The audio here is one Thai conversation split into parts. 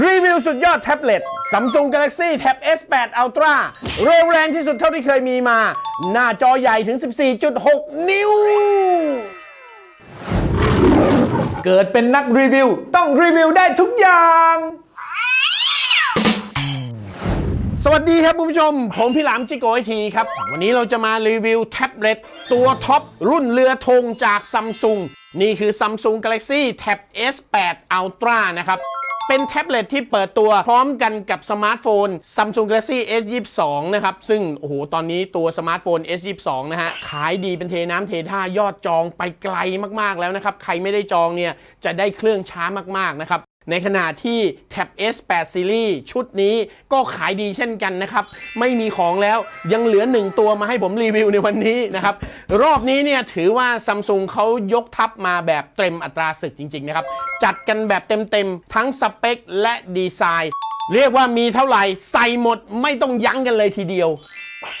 รีวิวสุดยอดแท็บเล็ต Samsung Galaxy Tab S8 Ultra เร็วแรงที่สุดเท่าที่เคยมีมา หน้าจอใหญ่ถึง 14.6 นิ้ว เกิดเป็นนักรีวิว ต้องรีวิวได้ทุกอย่าง สวัสดีครับคุณผู้ชม ผมพี่หลามจิโกไอทีครับ วันนี้เราจะมารีวิวแท็บเล็ต ตัวท็อป รุ่นเรือธงจากซัมซุงนี่คือ Samsung Galaxy Tab S8 Ultra นะครับ เป็นแท็บเล็ตที่เปิดตัวพร้อมกันกับสมาร์ทโฟน Samsung Galaxy S22 นะครับ ซึ่ง โอ้โห ตอนนี้ตัวสมาร์ทโฟน S22 นะฮะ ขายดีเป็นเทน้ำเทท่ายอดจองไปไกลมากๆแล้วนะครับ ใครไม่ได้จองเนี่ย จะได้เครื่องช้ามากๆนะครับ ในขณะที่ Tab S8 Series ชุดนี้ก็ขายดีเช่นกันนะครับ ไม่มีของแล้วยังเหลือ 1 ตัวมาให้ผมรีวิวในวันนี้นะครับ รอบนี้เนี่ยถือว่า Samsung เขายกทัพมาแบบเต็มอัตราศึกจริง ๆ นะครับ จัดกันแบบเต็ม ๆ ทั้งสเปคและดีไซน์ เรียกว่ามีเท่าไหร่ใส่หมดไม่ต้องยั้งกันเลยทีเดียว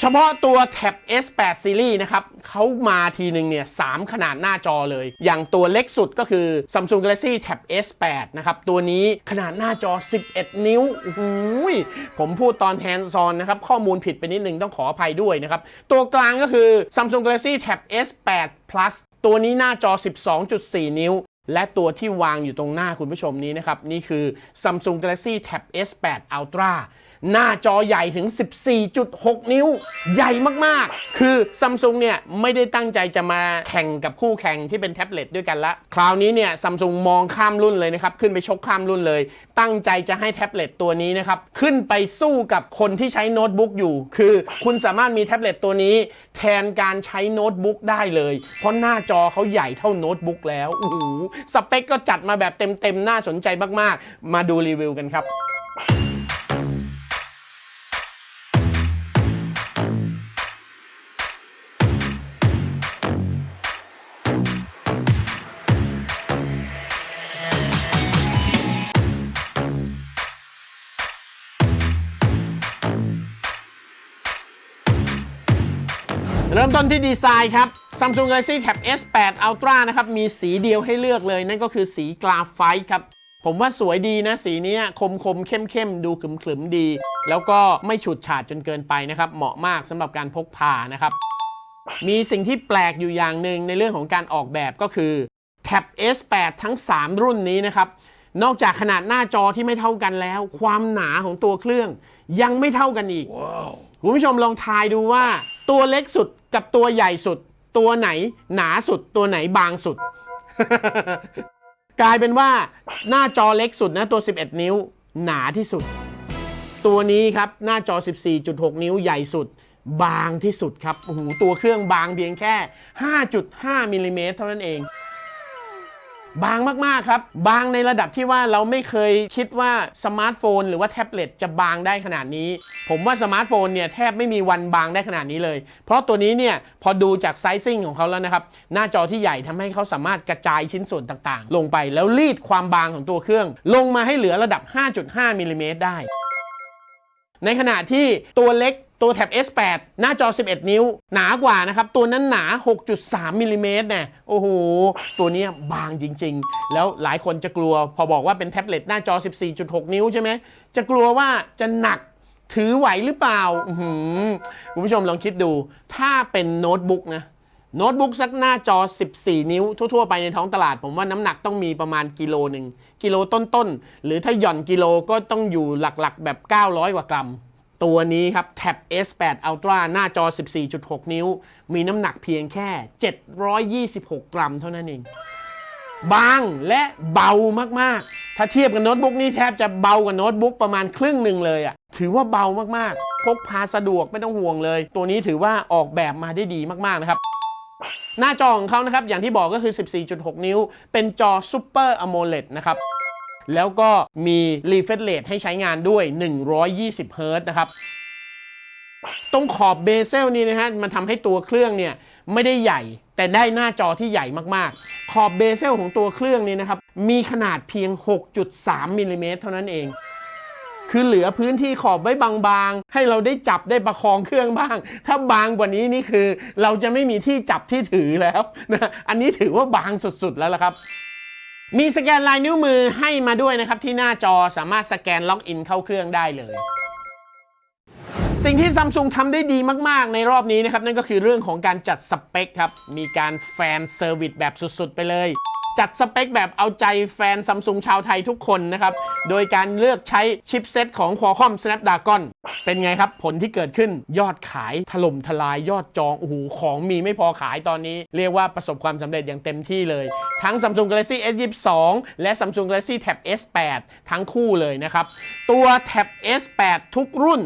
เฉพาะตัว Tab S8 Series นะครับเขามาทีหนึ่งเนี่ย3ขนาดหน้าจอเลย อย่างตัวเล็กสุดก็คือ Samsung Galaxy Tab S8 นะครับ ตัวนี้ขนาดหน้าจอ 11 นิ้วโอ้ยผมพูดตอนแทนซอนนะครับ ข้อมูลผิดไปนิดนึงต้องขออภัยด้วยนะครับ ตัวกลางก็คือ Samsung Galaxy Tab S8 Plus ตัวนี้หน้าจอ 12.4 นิ้วและตัวที่วางอยู่ตรงหน้าคุณผู้ชมนี้นะครับ นี่คือ Samsung Galaxy Tab S8 Ultra หน้าจอใหญ่ถึง 14.6 นิ้ว ใหญ่มากๆ คือ Samsung เนี่ย ไม่ได้ตั้งใจจะมาแข่งกับคู่แข่งที่เป็นแท็บเล็ตด้วยกันละ คราวนี้เนี่ย Samsung มองข้ามรุ่นเลยนะครับ ขึ้นไปชกข้ามรุ่นเลย ตั้งใจจะให้แท็บเล็ตตัวนี้นะครับ ขึ้นไปสู้กับคนที่ใช้โน้ตบุ๊กอยู่ คือคุณสามารถมีแท็บเล็ตตัวนี้ แทนการใช้โน้ตบุ๊กได้เลย เพราะหน้าจอเขาใหญ่เท่าโน้ตบุ๊กแล้วโอ้โหสเปคก็จัดมาแบบเต็มๆน่าสนใจมากๆ มาดูรีวิวกันครับ ริ่มต้นที่ดีไซน์ครับ Samsung Galaxy Tab S8 Ultra นะครับ มีสีเดียวให้เลือกเลย นั่นก็คือสีกราไฟต์ครับ ผมว่าสวยดีนะ สีนี้คมคมเข้มเข้มดูขึมขึมดี แล้วก็ไม่ฉูดฉาดจนเกินไปนะครับ เหมาะมากสำหรับการพกพานะครับ มีสิ่งที่แปลกอยู่อย่างหนึ่งในเรื่องของการออกแบบก็คือ Tab S8 ทั้ง 3 รุ่นนี้นะครับ นอกจากขนาดหน้าจอที่ไม่เท่ากันแล้ว ความหนาของตัวเครื่องยังไม่เท่ากันอีกคุณผู้ชมลองทายดูว่า ตัวเล็กสุดกับตัวใหญ่สุด ตัวไหนหนาสุด ตัวไหนบางสุด กลายเป็นว่าหน้าจอเล็กสุดนะตัว 11 นิ้ว หนาที่สุด ตัวนี้ครับหน้าจอ 14.6 นิ้วใหญ่สุด บางที่สุดครับโอ้โหตัวเครื่องบางเพียงแค่ 5.5มิลลิเมตรเท่านั้นเอง บางมาก ๆ ครับ บางในระดับที่ว่าเราไม่เคยคิดว่าสมาร์ทโฟน หรือว่าแท็บเล็ตจะบางได้ขนาดนี้ ผมว่าสมาร์ทโฟนเนี่ยแทบไม่มีวันบางได้ขนาดนี้เลย เพราะตัวนี้เนี่ยพอดูจากไซซิ่งของเขาแล้วนะครับ หน้าจอที่ใหญ่ทำให้เขาสามารถกระจายชิ้นส่วนต่างๆ ลงไปแล้วรีดความบางของตัวเครื่อง ลงมาให้เหลือระดับ 5.5มิลลิเมตรได้ในขณะที่ตัวเล็ก ตัวแท็บ S8 หน้าจอ 11 นิ้ว หนากว่านะครับ ตัวนั้นหนา 6.3มิลลิเมตรเนี่ยโอ้โห ตัวนี้บางจริง ๆ แล้วหลายคนจะกลัว พอบอกว่าเป็นแท็บเล็ตหน้าจอ 14.6 นิ้วใช่ไหม จะกลัวว่าจะหนักถือไหวหรือเปล่าคุณผู้ชมลองคิดดู ถ้าเป็นโน้ตบุ๊กนะโน้ตบุ๊กสักหน้าจอ 14 นิ้ว ทั่ว ๆ ไปในท้องตลาด ผมว่าน้ำหนักต้องมีประมาณกิโลหนึ่งกิโลต้นๆ หรือถ้าหย่อนกิโลก็ต้องอยู่หลักๆ แบบ 900 กว่ากรัม ตัวนี้ครับ Tab S8 Ultra หน้าจอ 14.6 นิ้ว มีน้ำหนักเพียงแค่ 726 กรัมเท่านั้นเอง บางและเบามาก ๆ ถ้าเทียบกับโน้ตบุ๊กนี่แทบจะเบากว่าโน้ตบุ๊กประมาณครึ่งหนึ่งเลยอะ่ะ ถือว่าเบามาก ๆ พกพาสะดวกไม่ต้องห่วงเลย ตัวนี้ถือว่าออกแบบมาได้ดีมาก ๆ นะครับหน้าจอของเขานะครับ อย่างที่บอกก็คือ 14.6 นิ้ว เป็นจอ Super AMOLED นะครับ แล้วก็มี refresh rate ให้ใช้งานด้วย120 Hz นะครับตรงขอบเบเซลนี่นะฮะมันทำให้ตัวเครื่องเนี่ยไม่ได้ใหญ่ แต่ได้หน้าจอที่ใหญ่มากๆ ขอบเบเซลของตัวเครื่องนี่นะครับมีขนาดเพียง 6.3มิลลิเมตรเท่านั้นเอง คือเหลือพื้นที่ขอบไว้บางๆ ให้เราได้จับได้ประคองเครื่องบ้าง ถ้าบางกว่านี้นี่คือ เราจะไม่มีที่จับที่ถือแล้วนะอันนี้ถือว่าบางสุดๆแล้วละครับ มีสแกนลายนิ้วมือให้มาด้วยนะครับ ที่หน้าจอสามารถสแกนล็อกอินเข้าเครื่องได้เลย สิ่งที่ซัมซุงทำได้ดีมาก ๆ ในรอบนี้นะครับ นั่นก็คือเรื่องของการจัดสเปคครับ มีการแฟนเซอร์วิสแบบสุด ๆ ไปเลย จัดสเปคแบบเอาใจแฟนซัมซุงชาวไทยทุกคนนะครับ โดยการเลือกใช้ชิปเซตของ Qualcomm Snapdragon เป็นไงครับ ผลที่เกิดขึ้นยอดขายถล่มทลายยอดจอง โอ้โห ของมีไม่พอขายตอนนี้ เรียกว่าประสบความสำเร็จอย่างเต็มที่เลย ทั้ง Samsung Galaxy S22 และ Samsung Galaxy Tab S8 ทั้งคู่เลยนะครับ ตัว Tab S8 ทุกรุ่น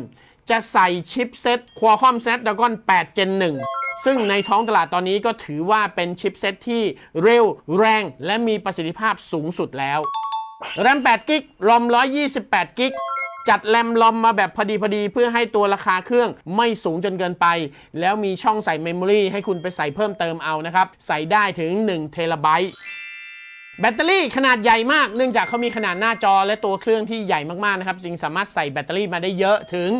จะใส่ชิปเซต Qualcomm Snapdragon 8 Gen 1 ซึ่งในท้องตลาดตอนนี้ก็ถือว่าเป็นชิปเซ็ตที่เร็วแรงและมีประสิทธิภาพสูงสุดแล้ว แรม 8 กิก รอม 128 กิก จัดแรมลอมมาแบบพอดีพอดีเพื่อให้ตัวราคาเครื่องไม่สูงจนเกินไป แล้วมีช่องใส่เมมโมรีให้คุณไปใส่เพิ่มเติมเอานะครับ ใส่ได้ถึง1เทราไบต์แบตเตอรี่ขนาดใหญ่มากเนื่องจากเขามีขนาดหน้าจอและตัวเครื่องที่ใหญ่มากๆนะครับจึงสามารถใส่แบตเตอรี่มาได้เยอะถึง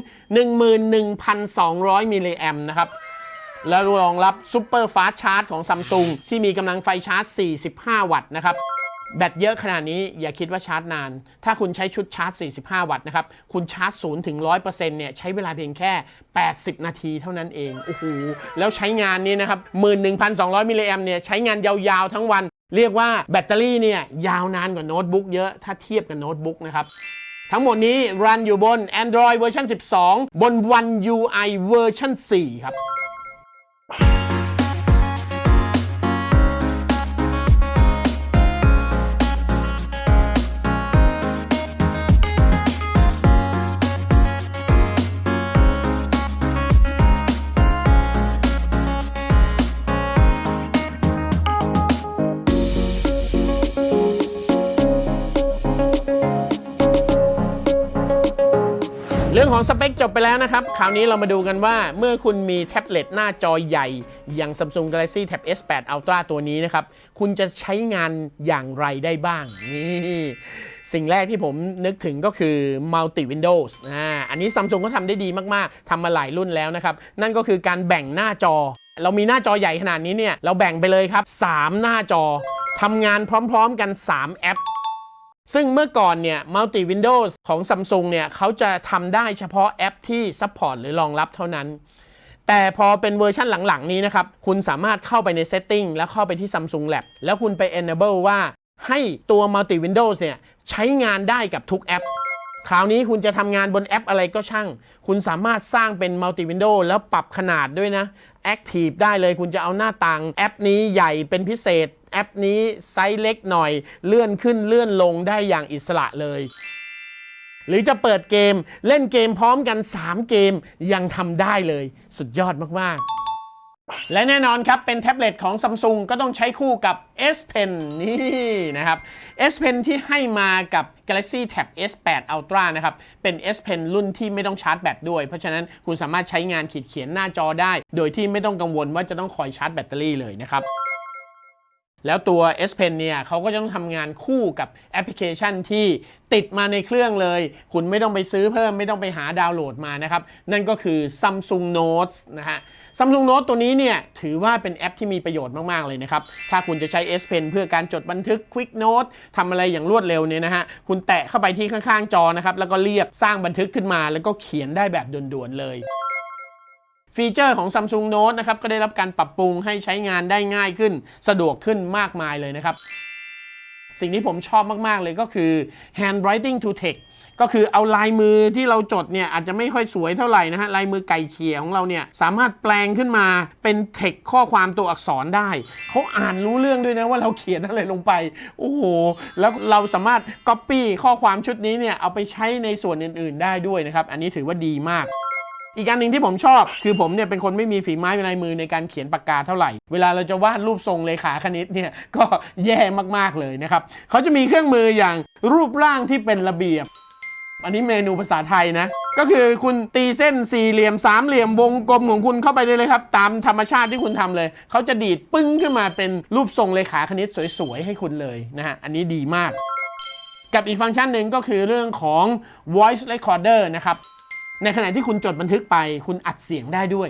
11,200มิลลิแอมนะครับ แล้วรองรับซูเปอร์ฟาสชาร์จของซัมซุงที่มีกำลังไฟชาร์จ 45 วัตต์นะครับ แบตเยอะขนาดนี้อย่าคิดว่าชาร์จนาน ถ้าคุณใช้ชุดชาร์จ 45 วัตต์นะครับ คุณชาร์จ0ถึง100%เนี่ยใช้เวลาเพียงแค่ 80 นาทีเท่านั้นเอง โอ้โห แล้วใช้งานนี้นะครับ 11,200 มิลลิแอมเนี่ยใช้งานยาวๆทั้งวัน เรียกว่าแบตเตอรี่เนี่ยยาวนานกว่าโน้ตบุ๊กเยอะถ้าเทียบกับโน้ตบุ๊กนะครับทั้งหมดนี้รันอยู่บน Android เวอร์ชัน12 บน One UI เวอร์ชัน4ครับ รื่องของสเปคจบไปแล้วนะครับ คราวนี้เรามาดูกันว่าเมื่อคุณมีแท็บเล็ตหน้าจอใหญ่ อย่าง Samsung Galaxy Tab S8 Ultra ตัวนี้นะครับ คุณจะใช้งานอย่างไรได้บ้าง นี่สิ่งแรกที่ผมนึกถึงก็คือ Multi Windows อ่าอันนี้ Samsung ก็ทำได้ดีมากๆทำมาหลายรุ่นแล้วนะครับ นั่นก็คือการแบ่งหน้าจอ เรามีหน้าจอใหญ่ขนาดนี้เนี่ย เราแบ่งไปเลยครับ 3 หน้าจอทำงานพร้อมๆกัน 3 แอป ซึ่งเมื่อก่อนเนี่ย Multi Windows ของ Samsung เนี่ยเขาจะทำได้เฉพาะแอปที่ Support หรือรองรับเท่านั้น แต่พอเป็นเวอร์ชันหลังๆ นี้นะครับ คุณสามารถเข้าไปใน Setting แล้วเข้าไปที่ Samsung Lab แล้วคุณไป Enable ว่าให้ตัว Multi Windows เนี่ยใช้งานได้กับทุกแอป คราวนี้คุณจะทำงานบนแอปอะไรก็ช่าง คุณสามารถสร้างเป็น Multi Window แล้วปรับขนาดด้วยนะ Active ได้เลย คุณจะเอาหน้าต่างแอปนี้ใหญ่เป็นพิเศษ แอปนี้ไซส์เล็กหน่อย เลื่อนขึ้นเลื่อนลงได้อย่างอิสระเลย หรือจะเปิดเกมเล่นเกมพร้อมกัน 3 เกมยังทำได้เลย สุดยอดมาก ๆและแน่นอนครับ เป็นแท็บเล็ตของ Samsung ก็ต้องใช้คู่กับ S Pen นี่นะครับ S Pen ที่ให้มากับ Galaxy Tab S8 Ultra นะครับ เป็น S Pen รุ่นที่ไม่ต้องชาร์จแบตด้วย เพราะฉะนั้นคุณสามารถใช้งานขีดเขียนหน้าจอได้ โดยที่ไม่ต้องกังวลว่าจะต้องคอยชาร์จแบตเตอรี่เลยนะครับ แล้วตัว S Pen เนี่ยเขาก็จะต้องทำงานคู่กับแอปพลิเคชันที่ติดมาในเครื่องเลย คุณไม่ต้องไปซื้อเพิ่มไม่ต้องไปหาดาวน์โหลดมานะครับ นั่นก็คือ Samsung Notes นะฮะ Samsung Note ตัวนี้เนี่ยถือว่าเป็นแอปที่มีประโยชน์มาก ๆ เลยนะครับ ถ้าคุณจะใช้ S Pen เพื่อการจดบันทึก Quick Note ทำอะไรอย่างรวดเร็วเนี่ยนะฮะ คุณแตะเข้าไปที่ข้าง ๆ จอนะครับ แล้วก็เรียกสร้างบันทึกขึ้นมา แล้วก็เขียนได้แบบด่วนๆเลย ฟีเจอร์ของ Samsung Note นะครับก็ได้รับการปรับปรุงให้ใช้งานได้ง่ายขึ้น สะดวกขึ้นมากมายเลยนะครับ สิ่งที่ผมชอบมาก ๆ เลยก็คือ handwriting to text ก็คือเอาลายมือที่เราจดเนี่ยอาจจะไม่ค่อยสวยเท่าไหร่นะฮะลายมือไก่เขียของเราเนี่ยสามารถแปลงขึ้นมาเป็นเทคข้อความตัวอักษรได้ เขาอ่านรู้เรื่องด้วยนะว่าเราเขียนอะไรลงไป โอ้โห แล้วเราสามารถ copy ข้อความชุดนี้เนี่ยเอาไปใช้ในส่วนอื่น ๆ ได้ด้วยนะครับ อันนี้ถือว่าดีมาก อีกอันหนึ่งที่ผมชอบ คือผมเนี่ยเป็นคนไม่มีฝีไม้ลายมือในการเขียนปากกาเท่าไหร่ เวลาเราจะวาดรูปทรงเลขาคณิตเนี่ยก็แย่มากๆเลยนะครับเขาจะมีเครื่องมืออย่างรูปร่างที่เป็นระเบียบ อันนี้เมนูภาษาไทยนะก็คือคุณตีเส้นสี่เหลี่ยมสามเหลี่ยมวงกลมของคุณเข้าไปเลยเลยครับ ตามธรรมชาติที่คุณทำเลย เขาจะดีดปึ้งขึ้นมาเป็นรูปทรงเลขาคณิตสวยๆ ให้คุณเลยนะฮะ อันนี้ดีมาก กับอีกฟังก์ชันหนึ่งก็คือเรื่องของ voice recorder นะครับ ในขณะที่คุณจดบันทึกไป คุณอัดเสียงได้ด้วย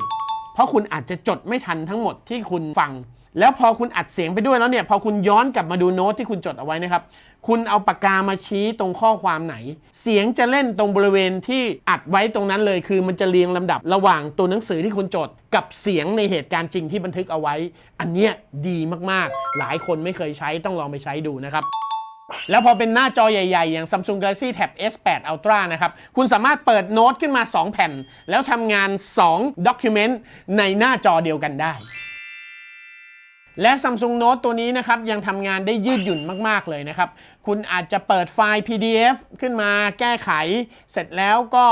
เพราะคุณอาจจะจดไม่ทันทั้งหมดที่คุณฟัง แล้วพอคุณอัดเสียงไปด้วยแล้วเนี่ย พอคุณย้อนกลับมาดูโน้ตที่คุณจดเอาไว้นะครับ คุณเอาปากกามาชี้ตรงข้อความไหน เสียงจะเล่นตรงบริเวณที่อัดไว้ตรงนั้นเลย คือมันจะเรียงลำดับระหว่างตัวหนังสือที่คุณจด กับเสียงในเหตุการณ์จริงที่บันทึกเอาไว้ อันเนี้ยดีมากๆ หลายคนไม่เคยใช้ต้องลองไปใช้ดูนะครับ แล้วพอเป็นหน้าจอใหญ่ๆ อย่าง Samsung Galaxy Tab S8 Ultra นะครับ คุณสามารถเปิดโน้ตขึ้นมา 2 แผ่น แล้วทำงาน 2 Document ในหน้าจอเดียวกันได้ และ Samsung Note ตัวนี้นะครับ ยังทำงานได้ยืดหยุ่นมากๆเลยนะครับ คุณอาจจะเปิดไฟล์ PDF ขึ้นมาแก้ไข เสร็จแล้วก็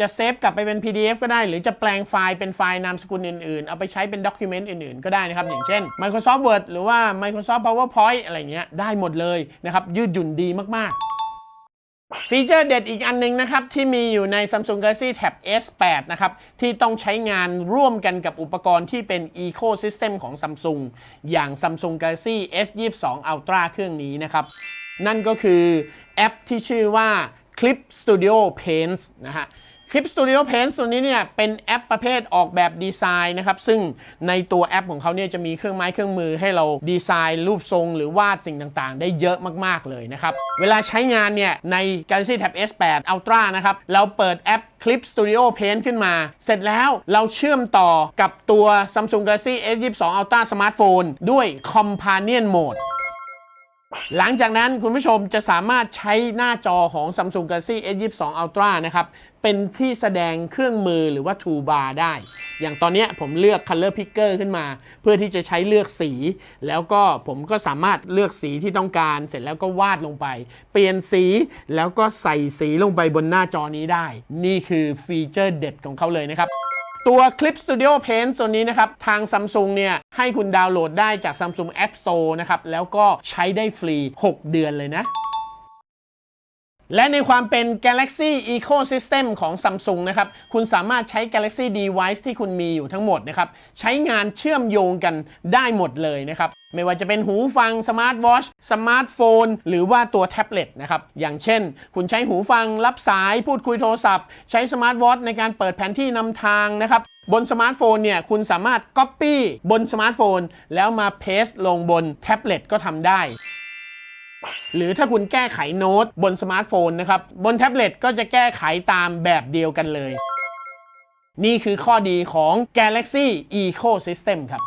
จะเซฟกลับไปเป็น PDF ก็ได้ หรือจะแปลงไฟล์เป็นไฟล์นามสกุลอื่นๆ เอาไปใช้เป็นด็อกิเมนต์อื่นๆ ก็ได้นะครับ อย่างเช่น Microsoft Word หรือว่า Microsoft PowerPoint อะไรเงี้ยได้หมดเลยนะครับ ยืดหยุ่นดีมากๆฟีเจอร์เด็ดอีกอันหนึงนะครับ ที่มีอยู่ใน Samsung Galaxy Tab S8 นะครับ ที่ต้องใช้งานร่วมกันกับอุปกรณ์ที่เป็น Ecosystem ของ Samsung อย่าง Samsung Galaxy S22 Ultra เครื่องนี้นะครับ นั่นก็คือแอปที่ชื่อว่า Clip Studio Paint นะฮะ Clip Studio Paint ตัวนี้เนี่ยเป็นแอปประเภทออกแบบดีไซน์นะครับ ซึ่งในตัวแอปของเขาเนี่ยจะมีเครื่องไม้เครื่องมือให้เราดีไซน์รูปทรง หรือวาดสิ่งต่างๆ ได้เยอะมากๆเลยนะครับ เวลาใช้งานเนี่ยใน Galaxy Tab S8 Ultra นะครับ เราเปิดแอป Clip Studio Paint ขึ้นมา เสร็จแล้วเราเชื่อมต่อกับตัว Samsung Galaxy S22 Ultra Smartphone ด้วย Companion Mode หลังจากนั้นคุณผู้ชมจะสามารถใช้หน้าจอของ Samsung Galaxy S22 Ultra นะครับเป็นที่แสดงเครื่องมือหรือว่า toolbar ได้ อย่างตอนนี้ผมเลือก color picker ขึ้นมา เพื่อที่จะใช้เลือกสี แล้วก็ผมก็สามารถเลือกสีที่ต้องการ เสร็จแล้วก็วาดลงไป เปลี่ยนสีแล้วก็ใส่สีลงไปบนหน้าจอนี้ได้ นี่คือฟีเจอร์เด็ดของเขาเลยนะครับ ตัว Clip Studio Paint ตัวนี้นะครับ ทาง Samsung เนี่ย ให้คุณดาวน์โหลดได้จาก Samsung App Store นะครับ แล้วก็ใช้ได้ฟรี 6 เดือนเลยนะ และในความเป็น Galaxy Ecosystem ของ Samsung นะครับ คุณสามารถใช้ Galaxy Device ที่คุณมีอยู่ทั้งหมดนะครับ ใช้งานเชื่อมโยงกันได้หมดเลยนะครับ ไม่ว่าจะเป็นหูฟัง Smart Watch สมาร์ทโฟน หรือว่าตัวแท็บเล็ตนะครับ อย่างเช่น คุณใช้หูฟังรับสายพูดคุยโทรศัพท์ ใช้สมาร์ทวอทในการเปิดแผนที่นำทางนะครับ บนสมาร์ทโฟนเนี่ยคุณสามารถ Copy บนสมาร์ทโฟน แล้วมา Paste ลงบนแท็บเล็ตก็ทำได้ หรือถ้าคุณแก้ไขโน้ตบนสมาร์ทโฟนนะครับ บนแท็บเล็ตก็จะแก้ไขตามแบบเดียวกันเลย นี่คือข้อดีของ Galaxy Ecosystem ครับ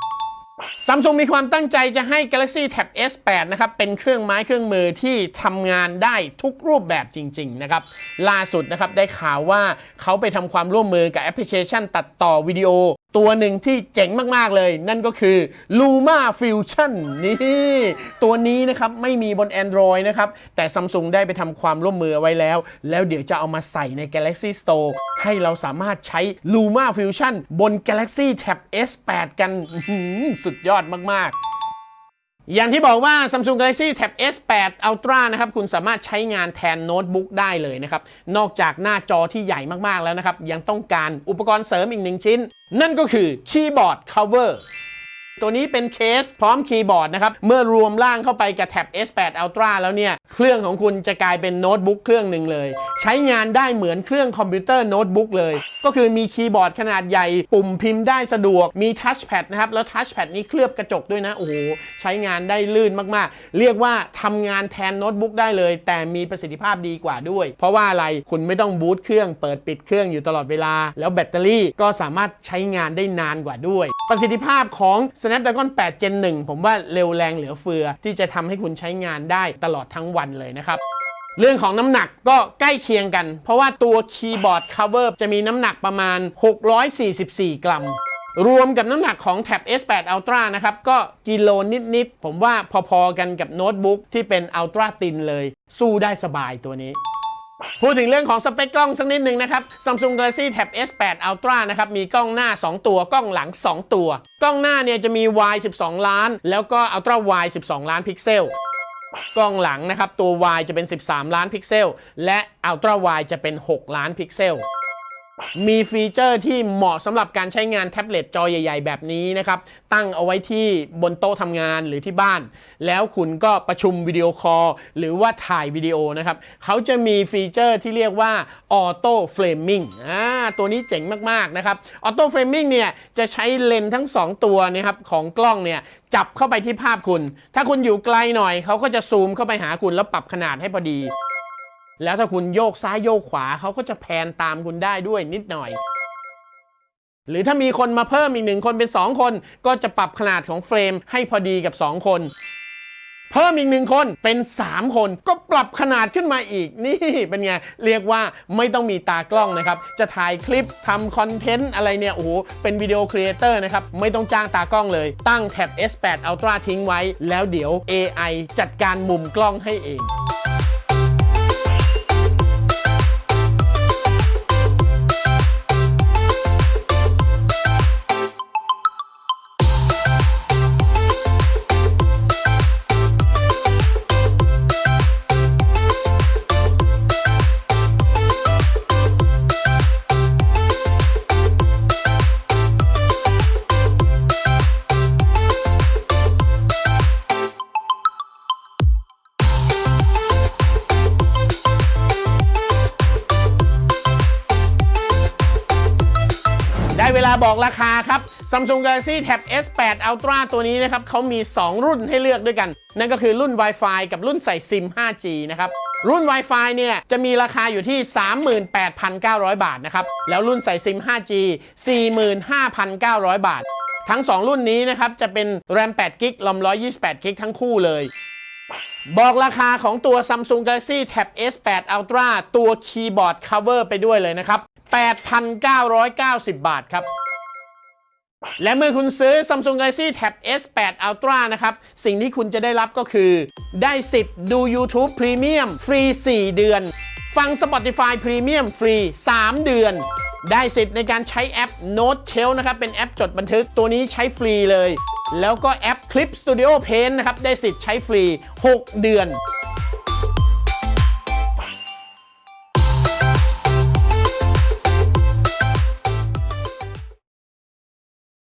ซัมซุงมีความตั้งใจจะให้ Galaxy Tab S8 นะครับ เป็นเครื่องไม้เครื่องมือที่ทำงานได้ทุกรูปแบบจริง ๆ นะครับ ล่าสุดนะครับได้ข่าวว่าเขาไปทำความร่วมมือกับแอปพลิเคชันตัดต่อวิดีโอตัวหนึ่งที่เจ๋งมาก ๆ เลย นั่นก็คือ Luma Fusion นี่ ตัวนี้นะครับไม่มีบน Android นะครับ แต่ Samsung ได้ไปทำความร่วมมือไว้แล้ว แล้วเดี๋ยวจะเอามาใส่ใน Galaxy Store ให้เราสามารถใช้ Luma Fusion บน Galaxy Tab S8 กัน สุดยอดมาก ๆ อย่างที่บอกว่า Samsung Galaxy Tab S8 Ultra นะครับคุณสามารถใช้งานแทนโน้ตบุ๊กได้เลยนะครับ นอกจากหน้าจอที่ใหญ่มากๆแล้วนะครับ ยังต้องการอุปกรณ์เสริมอีกหนึ่งชิ้น นั่นก็คือคีย์บอร์ด cover ตัวนี้เป็นเคสพร้อมคีย์บอร์ดนะครับ เมื่อรวมร่างเข้าไปกับแท็บ S8 Ultra แล้วเนี่ย เครื่องของคุณจะกลายเป็นโน้ตบุ๊กเครื่องหนึ่งเลย ใช้งานได้เหมือนเครื่องคอมพิวเตอร์โน้ตบุ๊กเลย ก็คือมีคีย์บอร์ดขนาดใหญ่ ปุ่มพิมพ์ได้สะดวก มีทัชแพดนะครับ แล้วทัชแพดนี้เคลือบกระจกด้วยนะ โอ้โห ใช้งานได้ลื่นมากๆ เรียกว่าทำงานแทนโน้ตบุ๊กได้เลย แต่มีประสิทธิภาพดีกว่าด้วย เพราะว่าอะไร คุณไม่ต้องบูตเครื่อง เปิดปิดเครื่องอยู่ตลอดเวลา แล้วแบตเตอรี่ก็สามารถใช้งานได้นานกว่าด้วย ประสิทธิภาพของ Snapdragon 8 Gen 1 ผมว่าเร็วแรงเหลือเฟือ ที่จะทำให้คุณใช้งานได้ตลอดทั้งวันเลยนะครับเรื่องของน้ำหนักก็ใกล้เคียงกัน เพราะว่าตัวคีย์บอร์ด cover จะมีน้ำหนักประมาณ 644 กรัม รวมกับน้ำหนักของแท็บ S8 Ultra นะครับ ก็กิโลนิด ๆ ผมว่าพอ ๆ กันกับโน้ตบุ๊กที่เป็น Ultra Thin เลย สู้ได้สบายตัวนี้ พูดถึงเรื่องของสเปคกล้องสักนิดหนึ่งนะครับ Samsung Galaxy Tab S8 Ultra นะครับ มีกล้องหน้า 2 ตัว กล้องหลัง 2 ตัว กล้องหน้าเนี่ยจะมี wide 12 ล้าน แล้วก็ Ultra Wide 12 ล้านพิกเซล กล้องหลังนะครับ ตัว wide จะเป็น 13 ล้านพิกเซล และ Ultra Wide จะเป็น 6 ล้านพิกเซล มีฟีเจอร์ที่เหมาะสำหรับการใช้งานแท็บเล็ตจอใหญ่ ๆ แบบนี้นะครับ ตั้งเอาไว้ที่บนโต๊ะทำงานหรือที่บ้าน แล้วคุณก็ประชุมวิดีโอคอลหรือว่าถ่ายวิดีโอนะครับ เขาจะมีฟีเจอร์ที่เรียกว่าออโต้เฟรมมิ่งอ่าตัวนี้เจ๋งมาก ๆ นะครับออโต้เฟรมมิ่งเนี่ยจะใช้เลนส์ทั้ง 2 ตัวนะครับของกล้องเนี่ยจับเข้าไปที่ภาพคุณ ถ้าคุณอยู่ไกลหน่อยเขาก็จะซูมเข้าไปหาคุณแล้วปรับขนาดให้พอดี แล้วถ้าคุณโยกซ้ายโยกขวาเขาก็จะแพนตามคุณได้ด้วยนิดหน่อย หรือถ้ามีคนมาเพิ่มอีกหนึ่งคนเป็น 2 คน ก็จะปรับขนาดของเฟรมให้พอดีกับ 2 คน เพิ่มอีกหนึ่งคนเป็น 3 คนก็ปรับขนาดขึ้นมาอีกนี่เป็นไง เรียกว่าไม่ต้องมีตากล้องนะครับ จะถ่ายคลิปทำคอนเทนต์อะไรเนี่ย โอ้โห เป็นวิดีโอครีเอเตอร์นะครับ ไม่ต้องจ้างตากล้องเลย ตั้งแท็บ S8 Ultra ทิ้งไว้ แล้วเดี๋ยว AI จัดการมุมกล้องให้เอง เวลาบอกราคาครับ Samsung Galaxy Tab S8 Ultra ตัวนี้นะครับเขามี 2 รุ่นให้เลือกด้วยกัน นั่นก็คือรุ่น Wi-Fi กับรุ่นใส่ซิม 5G นะครับรุ่น Wi-Fi เนี่ยจะมีราคาอยู่ที่ 38,900 บาทนะครับ แล้วรุ่นใส่ซิม 5G 45,900 บาท ทั้ง 2 รุ่นนี้นะครับจะเป็น RAM 8 g b ลอม128 g b ทั้งคู่เลย บอกราคาของตัว Samsung Galaxy Tab S8 Ultra ตัวคีย์บอร์ด cover ไปด้วยเลยนะครับ 8,990 บาทครับ และเมื่อคุณซื้อ Samsung Galaxy Tab S8 Ultra นะครับ สิ่งที่คุณจะได้รับก็คือ ได้สิทธิ์ดู YouTube Premium ฟรี 4 เดือน ฟัง Spotify Premium ฟรี 3 เดือน ได้สิทธิ์ในการใช้แอป Note Shell นะครับ เป็นแอปจดบันทึกตัวนี้ใช้ฟรีเลย แล้วก็แอป Clip Studio Paint นะครับ ได้สิทธิ์ใช้ฟรี 6 เดือน